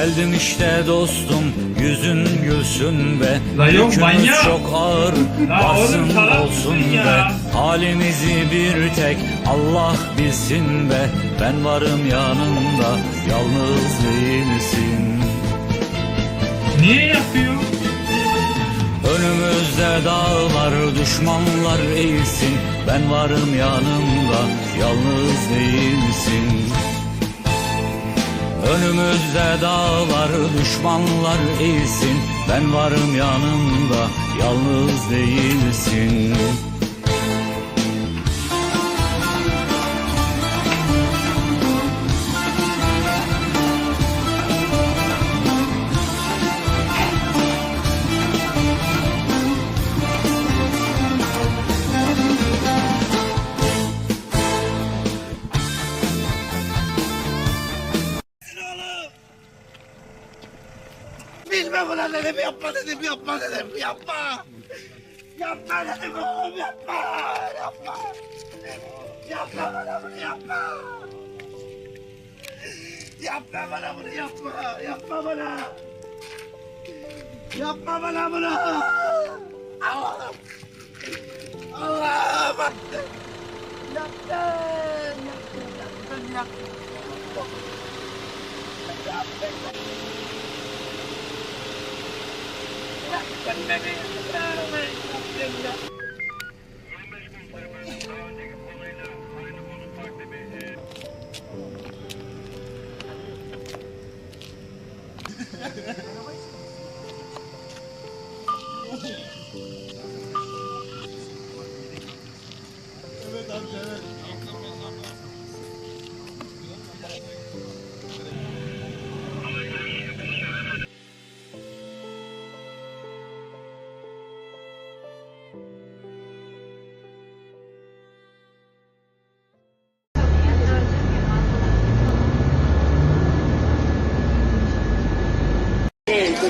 Geldim işte dostum yüzün gülsün be. Yükümüz çok ağır salak olsun be? Halimizi bir tek Allah bilsin be. Ben varım yanında yalnız değilsin Niye yapıyor? Önümüzde dağlar düşmanlar eğilsin. Ben varım yanımda yalnız değilsin Önümüzde dağlar düşmanlar eğilsin. Ben varım yanımda yalnız değilsin yapma dedim yapma dedim yapma. Yapma dedim oğlum yapma yapma. Yapma bana bunu yapma. Yapma bana bunu yapma yapma bana. Yapma bana bunu. Allah'ım. Allah'ım. Yaptın. Yaptın. Yaptın. Yaptın. Yaptın. Yaptın. Yaptın. Yaptın.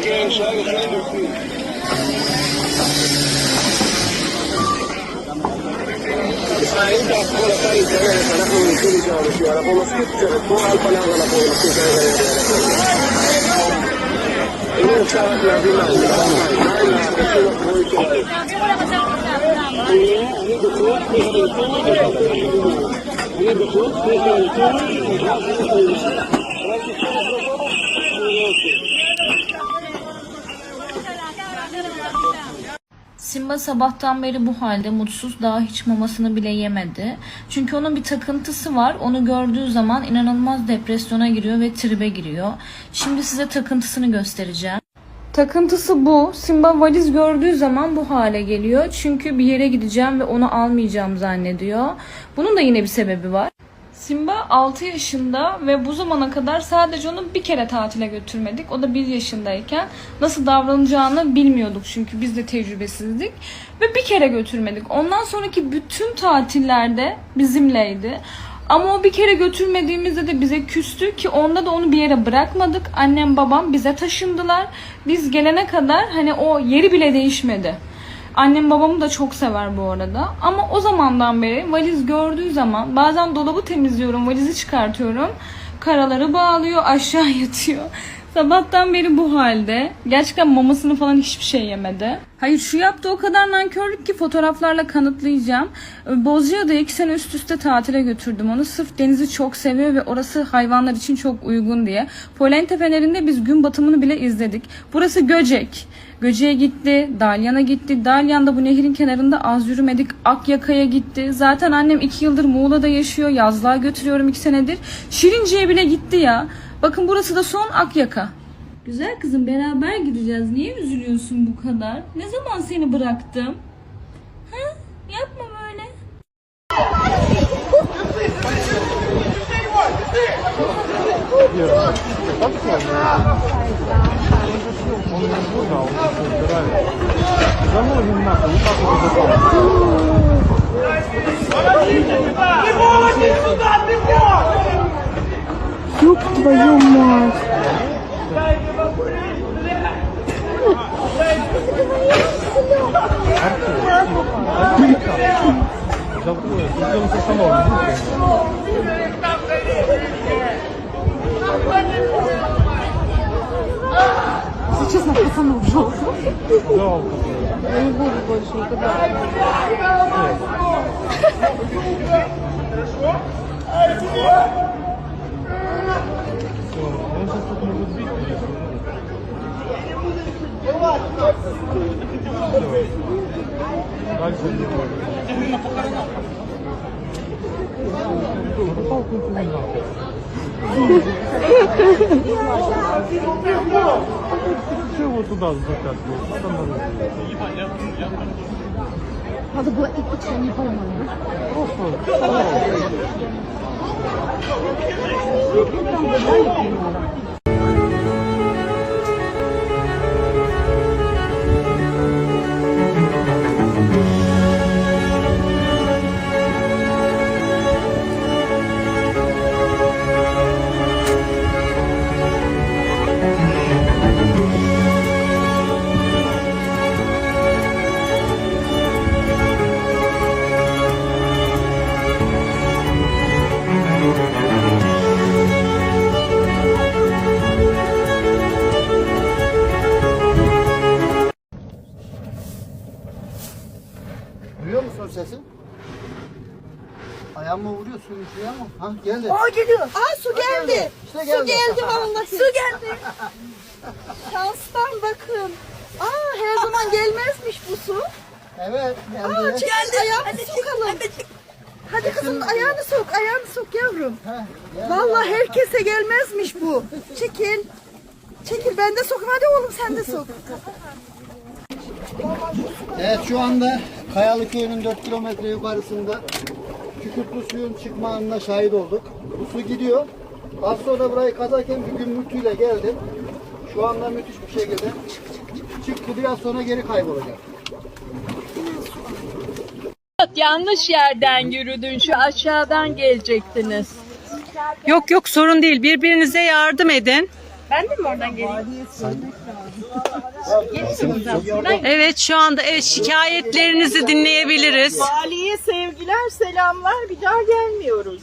כן, שעה לפני בפנים. אם תעשו לצד להתארח, אנחנו נמצאים איתם בשביל, אנחנו מספיק קצת, כמו על פניו אנחנו מספיק כרגע. אם אפשר רק להביא מים, מים, מים, מים, מים, אני בחוץ, אני בחוץ, אני בחוץ, Simba sabahtan beri bu halde mutsuz daha hiç mamasını bile yemedi. Çünkü onun bir takıntısı var. Onu gördüğü zaman inanılmaz depresyona giriyor ve tribe giriyor. Şimdi size takıntısını göstereceğim. Takıntısı bu. Simba valiz gördüğü zaman bu hale geliyor. Çünkü bir yere gideceğim ve onu almayacağım zannediyor. Bunun da yine bir sebebi var. Simba 6 yaşında ve bu zamana kadar sadece onu bir kere tatile götürmedik. O da 1 yaşındayken nasıl davranacağını bilmiyorduk çünkü biz de tecrübesizdik. Ve bir kere götürmedik. Ondan sonraki bütün tatillerde bizimleydi. Ama o bir kere götürmediğimizde de bize küstü ki onda da onu bir yere bırakmadık. Annem babam bize taşındılar. Biz gelene kadar hani o yeri bile değişmedi. Annem babamı da çok sever bu arada. Ama o zamandan beri valiz gördüğü zaman bazen dolabı temizliyorum, valizi çıkartıyorum. Karaları bağlıyor, aşağı yatıyor. Sabahtan beri bu halde. Gerçekten mamasını falan hiçbir şey yemedi. Hayır şu yaptı o kadar nankörlük ki fotoğraflarla kanıtlayacağım. Bozcaada'ya iki sene üst üste tatile götürdüm onu. Sırf denizi çok seviyor ve orası hayvanlar için çok uygun diye. Polen tepelerinde biz gün batımını bile izledik. Burası Göcek. Göce'ye gitti, Dalyan'a gitti. Dalyan'da bu nehrin kenarında az yürümedik. Akyaka'ya gitti. Zaten annem iki yıldır Muğla'da yaşıyor. Yazlığa götürüyorum iki senedir. Şirince'ye bile gitti ya. Bakın burası da son Akyaka. Güzel kızım beraber gideceğiz. Niye üzülüyorsun bu kadar? Ne zaman seni bıraktım? Ha? Yapma böyle. Замовим Ёб твою мать. Если честно, пацанов жалко. Жалко. Я не буду больше никогда. Хорошо? А, он сейчас тут может бить. Дальше не может. Ты на похоронах. Ты его туда закатывал? Надо было идти, что не поймали. Просто. Ну, Thank you. Su geldi. vallahi. Su geldi. Şanstan bakın. Aa her zaman gelmezmiş bu su. Evet geldi. Aa geldi. Ayağını sokalım. Hadi kızım ayağını sok, ayağını sok yavrum. Heh. Vallahi herkese gelmezmiş bu. Çekil. Çekil ben de sokayım. Hadi oğlum sen de sok. Evet şu anda Kayalı Köyü'nün 4 kilometre yukarısında kükürtlü suyun çıkma anına şahit olduk. Bu su gidiyor. Az sonra burayı kazarken bir gümbürtüyle geldi. Şu anda müthiş bir şekilde çıktı. Biraz sonra geri kaybolacak. Yanlış yerden yürüdün. Şu aşağıdan gelecektiniz. Yok yok sorun değil. Birbirinize yardım edin. Evet şu anda evet şikayetlerinizi dinleyebiliriz. Valiye sevgiler, selamlar. Bir daha gelmiyoruz.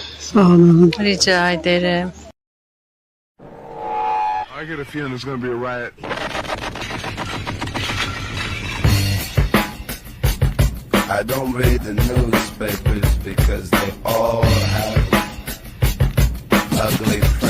Rica ederim. I get a feeling it's gonna be a riot. I don't read the newspapers because they all have ugly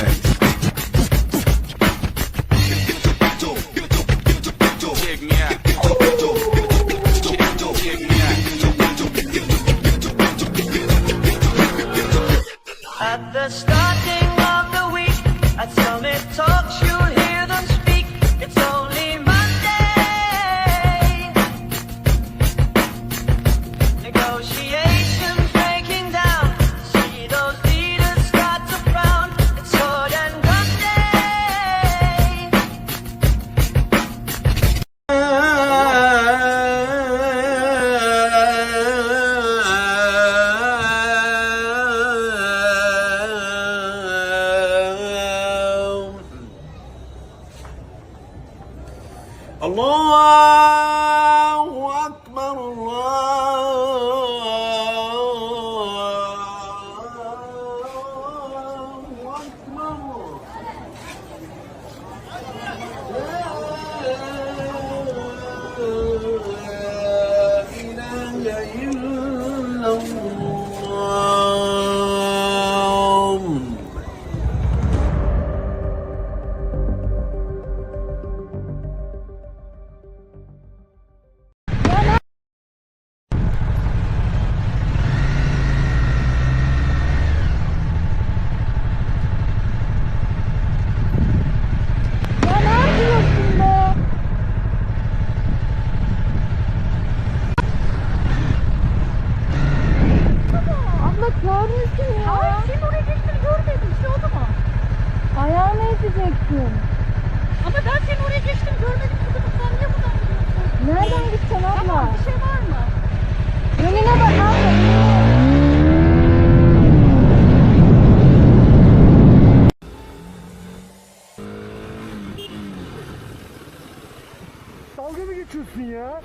Dalga mı geçiyorsun ya?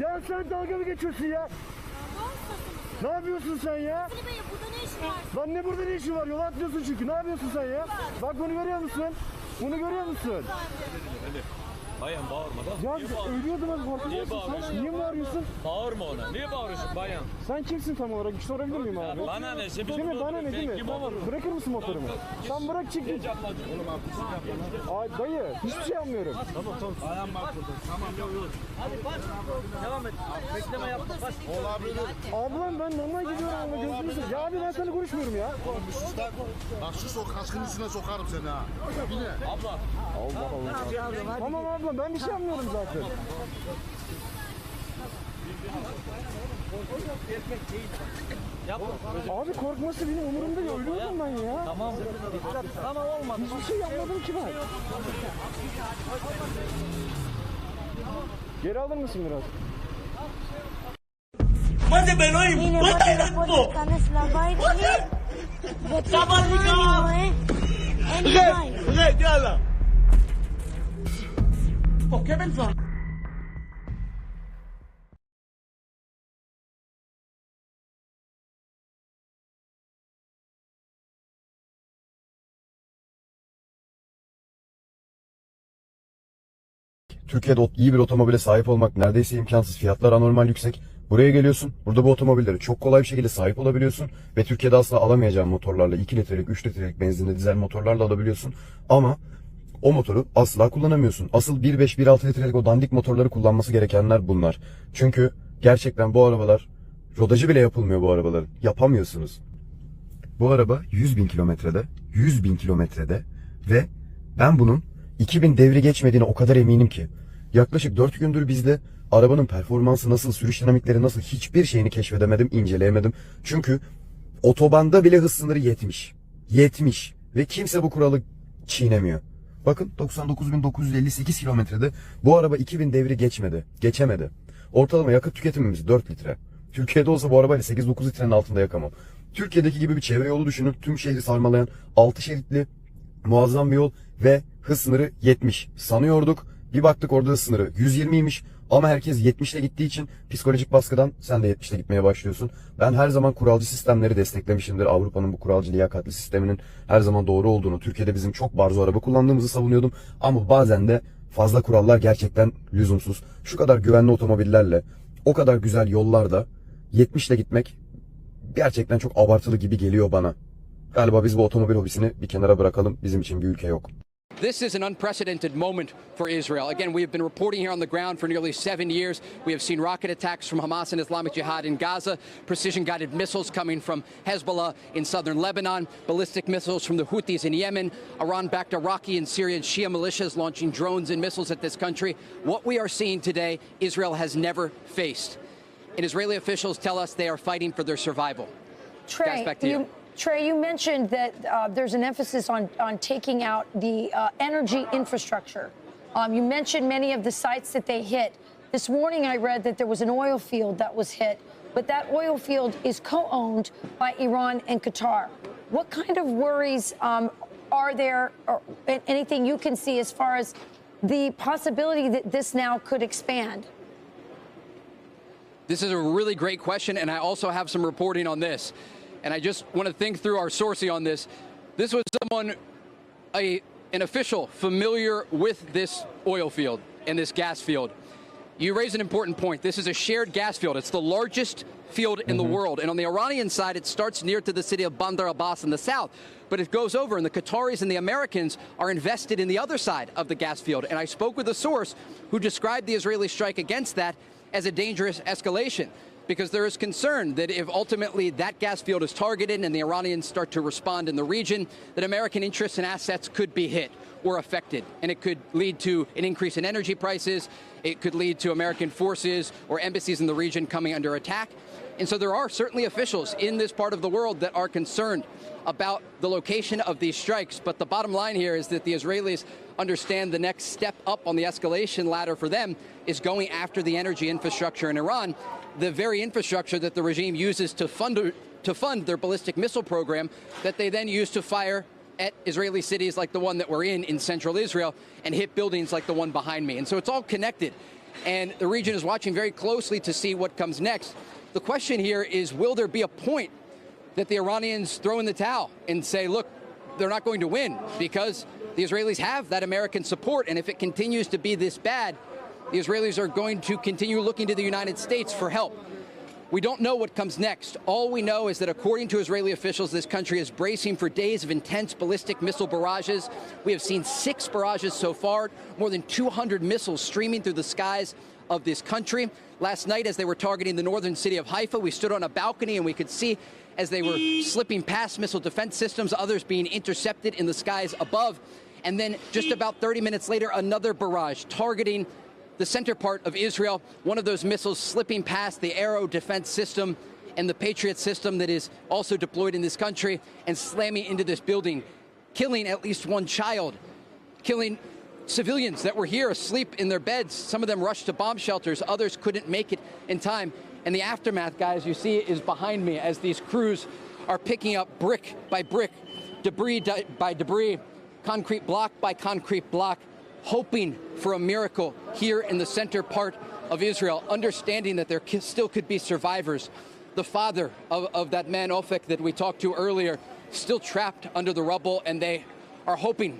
Ya sen dalga mı geçiyorsun ya? Ne yapıyorsun sen ya? Lan ne burada ne işin var? Yol atlıyorsun çünkü. Ne yapıyorsun sen ya? Bak bunu görüyor musun? Bunu görüyor musun? Bayan bağırma da. Ya ölüyordum az Niye musun bağırıyorsun? sen? Niye bağırıyorsun? Bağırma ona. Niye bağırıyorsun bayan? Sen kimsin tam olarak? Bir sorabilir miyim abi? Bana ne? Sen Değil mi? Bana ne değil mi? Kim? Bırakır mısın motorumu? Sen bırak çık git. Ay dayı hiçbir şey yapmıyorum. Tamam tamam. Ayağım bak burada. Tamam yok yok. Hadi bas. Devam et. Bekleme yapma. Bas. Olabilir. Ablam ben normal gidiyorum ama gözünü seveyim. Ya abi ben sana konuşmuyorum ya. Bak şu sok kaskın üstüne sokarım seni ha. Yine. Tamam ablam ben bir şey yapmıyorum zaten. Abi korkması benim umurumda ya. Ölüyordum ben ya. Tamam. Tamam olmadı. Hiçbir şey yapmadım ki ben. Geri alır mısın biraz? Yine bak po kanas labay dali. Sabar ka. And bye. Türkiye'de iyi bir otomobile sahip olmak neredeyse imkansız. Fiyatlar anormal yüksek. Buraya geliyorsun. Burada bu otomobilleri çok kolay bir şekilde sahip olabiliyorsun. Ve Türkiye'de asla alamayacağın motorlarla 2 litrelik, 3 litrelik benzinli dizel motorlarla alabiliyorsun. Ama o motoru asla kullanamıyorsun. Asıl 1.5, 1.6 litrelik o dandik motorları kullanması gerekenler bunlar. Çünkü gerçekten bu arabalar rodajı bile yapılmıyor bu arabaların. Yapamıyorsunuz. Bu araba 100 bin kilometrede, 100 bin kilometrede ve ben bunun 2000 devri geçmediğine o kadar eminim ki. Yaklaşık 4 gündür bizde arabanın performansı nasıl, sürüş dinamikleri nasıl hiçbir şeyini keşfedemedim, inceleyemedim. Çünkü otobanda bile hız sınırı 70. 70 ve kimse bu kuralı çiğnemiyor. Bakın 99.958 kilometrede bu araba 2000 devri geçmedi, geçemedi. Ortalama yakıt tüketimimiz 4 litre. Türkiye'de olsa bu arabayla 8-9 litrenin altında yakamam. Türkiye'deki gibi bir çevre yolu düşünün. Tüm şehri sarmalayan 6 şeritli muazzam bir yol ve hız sınırı 70. Sanıyorduk. Bir baktık orada hız sınırı 120'ymiş. Ama herkes 70 ile gittiği için psikolojik baskıdan sen de 70 ile gitmeye başlıyorsun. Ben her zaman kuralcı sistemleri desteklemişimdir. Avrupa'nın bu kuralcı liyakatli sisteminin her zaman doğru olduğunu, Türkiye'de bizim çok barzo araba kullandığımızı savunuyordum. Ama bazen de fazla kurallar gerçekten lüzumsuz. Şu kadar güvenli otomobillerle, o kadar güzel yollarda 70 ile gitmek gerçekten çok abartılı gibi geliyor bana. Galiba biz bu otomobil hobisini bir kenara bırakalım. Bizim için bir ülke yok. This is an unprecedented moment for Israel. Again, we have been reporting here on the ground for nearly seven years. We have seen rocket attacks from Hamas and Islamic Jihad in Gaza, precision guided missiles coming from Hezbollah in southern Lebanon, ballistic missiles from the Houthis in Yemen, Iran backed Iraqi and Syrian Shia militias launching drones and missiles at this country. What we are seeing today, Israel has never faced. And Israeli officials tell us they are fighting for their survival. Guys, back to you. Trey, you mentioned that uh, there's an emphasis on, on taking out the uh, energy infrastructure. Um, you mentioned many of the sites that they hit. This morning, I read that there was an oil field that was hit, but that oil field is co owned by Iran and Qatar. What kind of worries um, are there, or anything you can see as far as the possibility that this now could expand? This is a really great question, and I also have some reporting on this. And I just want to think through our sourcing on this. This was someone, a, an official familiar with this oil field and this gas field. You raise an important point. This is a shared gas field. It's the largest field in the mm-hmm. world. And on the Iranian side, it starts near to the city of Bandar Abbas in the south. But it goes over, and the Qataris and the Americans are invested in the other side of the gas field. And I spoke with a source who described the Israeli strike against that as a dangerous escalation because there is concern that if ultimately that gas field is targeted and the Iranians start to respond in the region, that American interests and assets could be hit or affected. And it could lead to an increase in energy prices. It could lead to American forces or embassies in the region coming under attack. And so there are certainly officials in this part of the world that are concerned about the location of these strikes. But the bottom line here is that the Israelis understand the next step up on the escalation ladder for them is going after the energy infrastructure in Iran, the very infrastructure that the regime uses to fund, to fund their ballistic missile program that they then use to fire at Israeli cities like the one that we're in in central Israel and hit buildings like the one behind me. And so it's all connected. And the region is watching very closely to see what comes next. The question here is will there be a point that the Iranians throw in the towel and say, look, they're not going to win because the Israelis have that American support. And if it continues to be this bad, the Israelis are going to continue looking to the United States for help. We don't know what comes next. All we know is that according to Israeli officials, this country is bracing for days of intense ballistic missile barrages. We have seen six barrages so far, more than 200 missiles streaming through the skies of this country. Last night, as they were targeting the northern city of Haifa, we stood on a balcony and we could see as they were slipping past missile defense systems, others being intercepted in the skies above. And then just about 30 minutes later, another barrage targeting the center part of Israel, one of those missiles slipping past the Arrow defense system and the Patriot system that is also deployed in this country and slamming into this building, killing at least one child, killing civilians that were here asleep in their beds. Some of them rushed to bomb shelters, others couldn't make it in time. And the aftermath, guys, you see is behind me as these crews are picking up brick by brick, debris by debris, concrete block by concrete block, hoping for a miracle here in the center part of Israel, understanding that there still could be survivors. The father of, of that man, Ofek, that we talked to earlier, still trapped under the rubble, and they are hoping,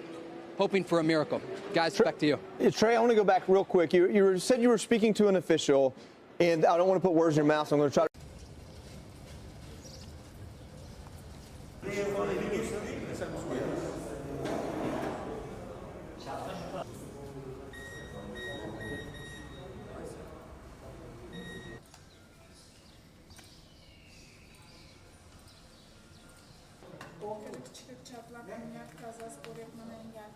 hoping for a miracle. Guys, back to you. Trey, I want to go back real quick. You, you said you were speaking to an official, and I don't want to put words in your mouth, so I'm going to try to. Çıkık çatlak ameliyat kazası öğretmene engel.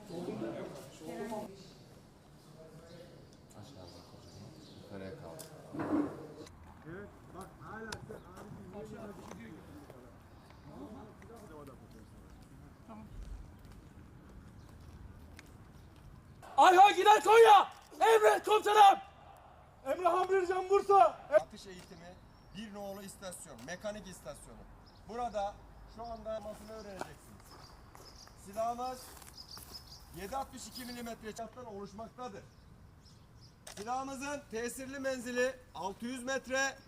Ayha gider Konya! Emret komutanım! Emre Hamdircan Bursa! Atış eğitimi bir nolu istasyon, mekanik istasyonu. Burada şu anda yapmasını öğreneceksiniz. Silahımız 7.62 milimetre çaptan oluşmaktadır. Silahımızın tesirli menzili 600 metre.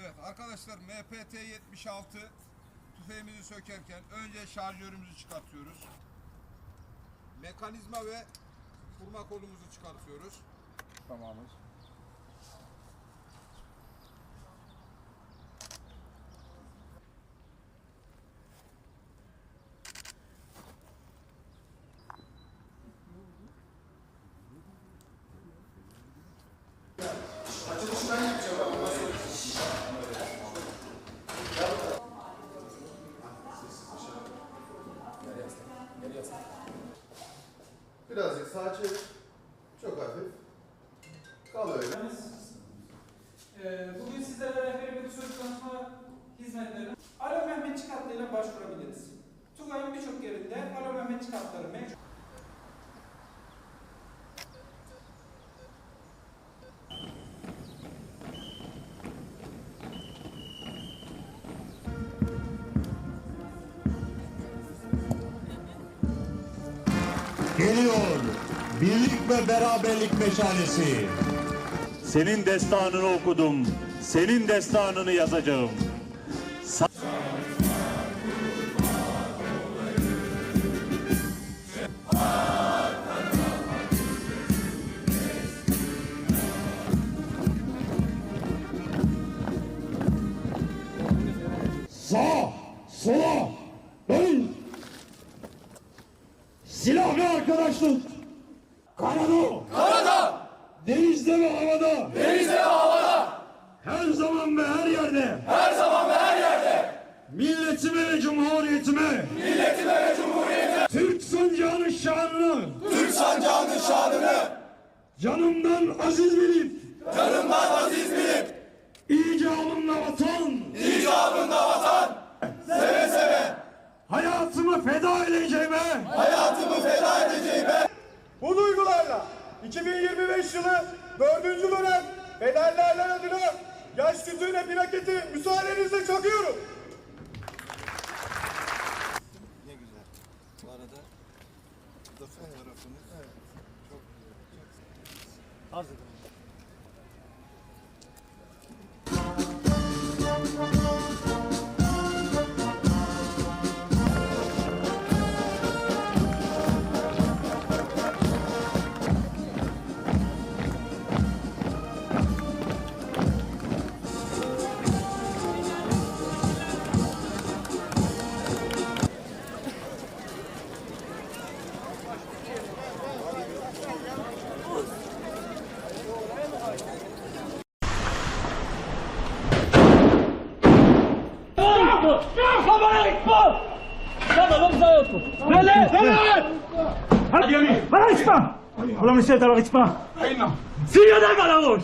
Evet arkadaşlar MPT 76 tüfeğimizi sökerken önce şarjörümüzü çıkartıyoruz. Mekanizma ve kurma kolumuzu çıkartıyoruz. Tamamız. Birazcık sağa çevir. Çok hafif. Kal öyle. Ee, bugün sizlere rehberi bir çocuk danışma hizmetlerine Alo Mehmetçik hattıyla başvurabiliriz. Tugay'ın birçok yerinde Alo Mehmetçik hatları mevcut. Birlik ve beraberlik meşalesi. Senin destanını okudum, senin destanını yazacağım. Ulan bir şey tarafa gitme! Sinirden bana vur!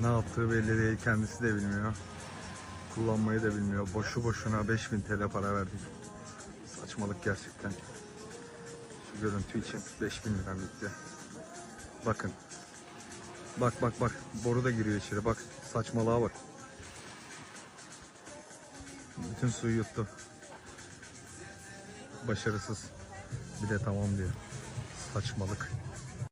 Ne yaptığı belli değil. Kendisi de bilmiyor. Kullanmayı da bilmiyor. Boşu boşuna 5000 TL para verdik. Saçmalık gerçekten. Şu görüntü için 5000 lira bitti. Bakın. Bak bak bak. Boru da giriyor içeri. Bak saçmalığa bak. Bütün suyu yuttu. Başarısız. Bir de tamam diyor. Saçmalık.